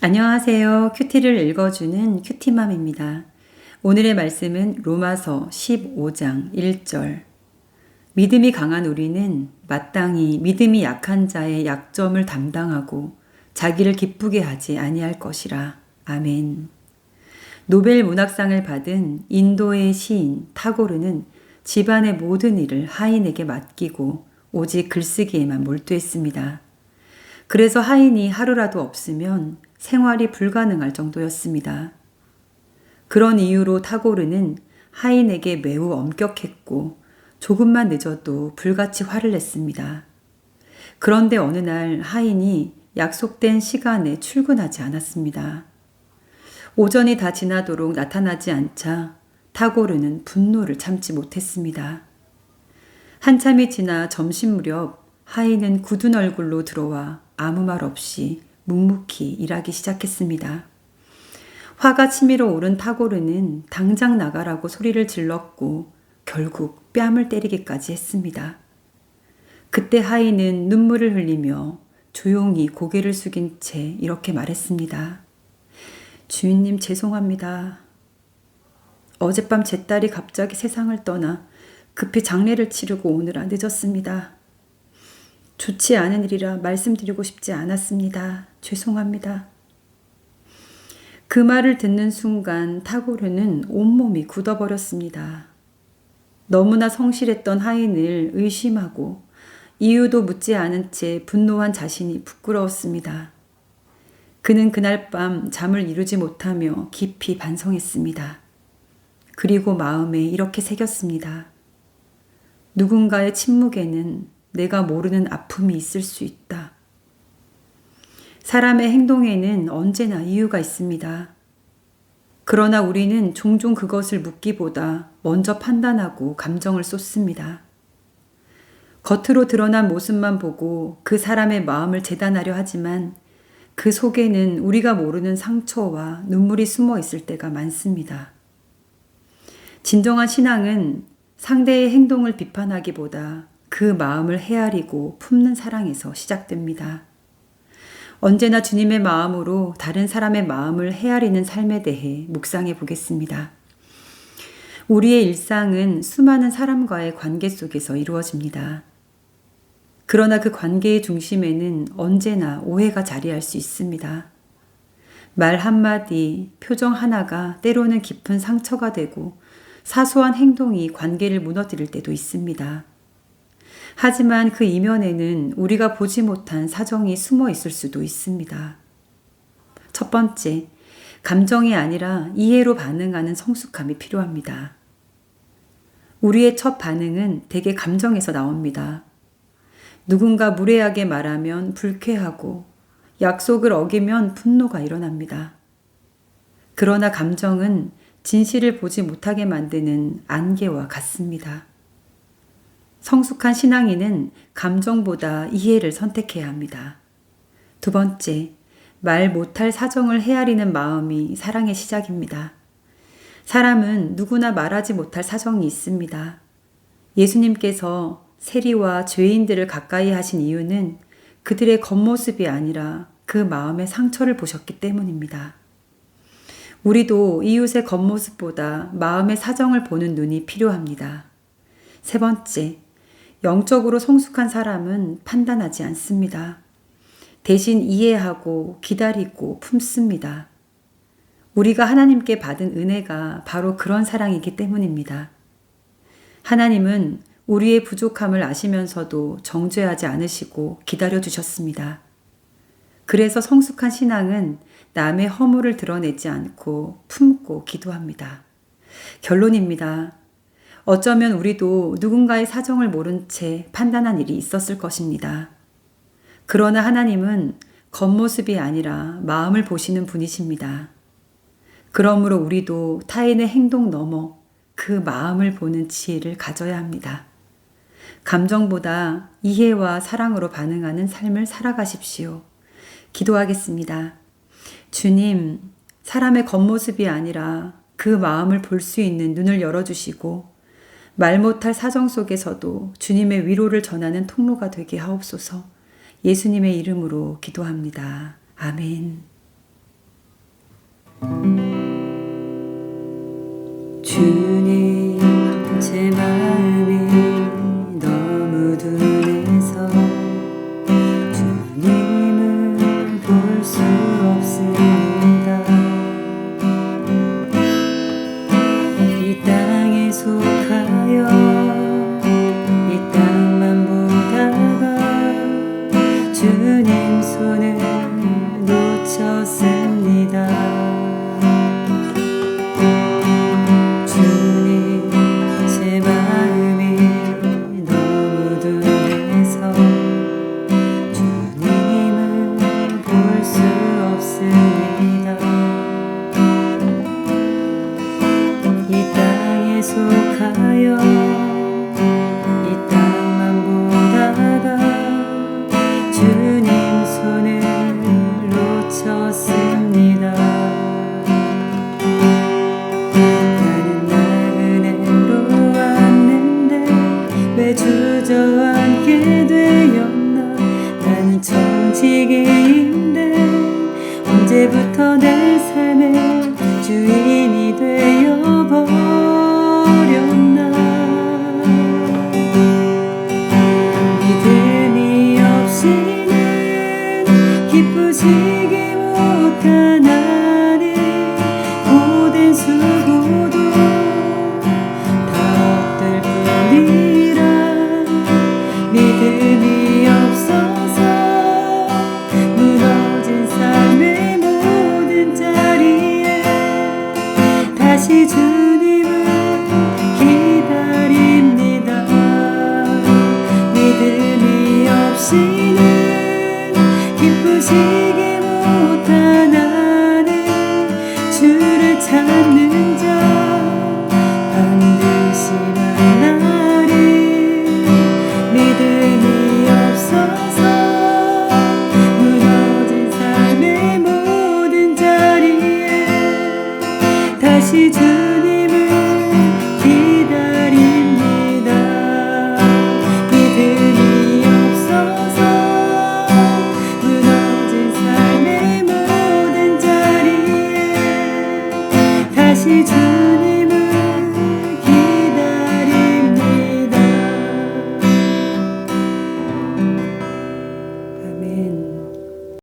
안녕하세요. 큐티를 읽어주는 큐티맘입니다. 오늘의 말씀은 로마서 15장 1절. 믿음이 강한 우리는 마땅히 믿음이 약한 자의 약점을 담당하고 자기를 기쁘게 하지 아니할 것이라. 아멘. 노벨 문학상을 받은 인도의 시인 타고르는 집안의 모든 일을 하인에게 맡기고 오직 글쓰기에만 몰두했습니다. 그래서 하인이 하루라도 없으면 생활이 불가능할 정도였습니다. 그런 이유로 타고르는 하인에게 매우 엄격했고 조금만 늦어도 불같이 화를 냈습니다. 그런데 어느 날 하인이 약속된 시간에 출근하지 않았습니다. 오전이 다 지나도록 나타나지 않자 타고르는 분노를 참지 못했습니다. 한참이 지나 점심 무렵 하인은 굳은 얼굴로 들어와 아무 말 없이 묵묵히 일하기 시작했습니다. 화가 치밀어 오른 타고르는 당장 나가라고 소리를 질렀고 결국 뺨을 때리기까지 했습니다. 그때 하인은 눈물을 흘리며 조용히 고개를 숙인 채 이렇게 말했습니다. 주인님 죄송합니다. 어젯밤 제 딸이 갑자기 세상을 떠나 급히 장례를 치르고 오느라 늦었습니다. 좋지 않은 일이라 말씀드리고 싶지 않았습니다. 죄송합니다. 그 말을 듣는 순간 타고르는 온몸이 굳어버렸습니다. 너무나 성실했던 하인을 의심하고 이유도 묻지 않은 채 분노한 자신이 부끄러웠습니다. 그는 그날 밤 잠을 이루지 못하며 깊이 반성했습니다. 그리고 마음에 이렇게 새겼습니다. 누군가의 침묵에는 내가 모르는 아픔이 있을 수 있다. 사람의 행동에는 언제나 이유가 있습니다. 그러나 우리는 종종 그것을 묻기보다 먼저 판단하고 감정을 쏟습니다. 겉으로 드러난 모습만 보고 그 사람의 마음을 재단하려 하지만 그 속에는 우리가 모르는 상처와 눈물이 숨어 있을 때가 많습니다. 진정한 신앙은 상대의 행동을 비판하기보다 그 마음을 헤아리고 품는 사랑에서 시작됩니다. 언제나 주님의 마음으로 다른 사람의 마음을 헤아리는 삶에 대해 묵상해 보겠습니다. 우리의 일상은 수많은 사람과의 관계 속에서 이루어집니다. 그러나 그 관계의 중심에는 언제나 오해가 자리할 수 있습니다. 말 한마디, 표정 하나가 때로는 깊은 상처가 되고 사소한 행동이 관계를 무너뜨릴 때도 있습니다. 하지만 그 이면에는 우리가 보지 못한 사정이 숨어 있을 수도 있습니다. 첫 번째, 감정이 아니라 이해로 반응하는 성숙함이 필요합니다. 우리의 첫 반응은 대개 감정에서 나옵니다. 누군가 무례하게 말하면 불쾌하고 약속을 어기면 분노가 일어납니다. 그러나 감정은 진실을 보지 못하게 만드는 안개와 같습니다. 성숙한 신앙인은 감정보다 이해를 선택해야 합니다. 두 번째, 말 못할 사정을 헤아리는 마음이 사랑의 시작입니다. 사람은 누구나 말하지 못할 사정이 있습니다. 예수님께서 세리와 죄인들을 가까이 하신 이유는 그들의 겉모습이 아니라 그 마음의 상처를 보셨기 때문입니다. 우리도 이웃의 겉모습보다 마음의 사정을 보는 눈이 필요합니다. 세 번째, 영적으로 성숙한 사람은 판단하지 않습니다. 대신 이해하고 기다리고 품습니다. 우리가 하나님께 받은 은혜가 바로 그런 사랑이기 때문입니다. 하나님은 우리의 부족함을 아시면서도 정죄하지 않으시고 기다려 주셨습니다. 그래서 성숙한 신앙은 남의 허물을 드러내지 않고 품고 기도합니다. 결론입니다. 어쩌면 우리도 누군가의 사정을 모른 채 판단한 일이 있었을 것입니다. 그러나 하나님은 겉모습이 아니라 마음을 보시는 분이십니다. 그러므로 우리도 타인의 행동 넘어 그 마음을 보는 지혜를 가져야 합니다. 감정보다 이해와 사랑으로 반응하는 삶을 살아가십시오. 기도하겠습니다. 주님, 사람의 겉모습이 아니라 그 마음을 볼 수 있는 눈을 열어주시고 말 못할 사정 속에서도 주님의 위로를 전하는 통로가 되게 하옵소서 예수님의 이름으로 기도합니다. 아멘. 주님 다시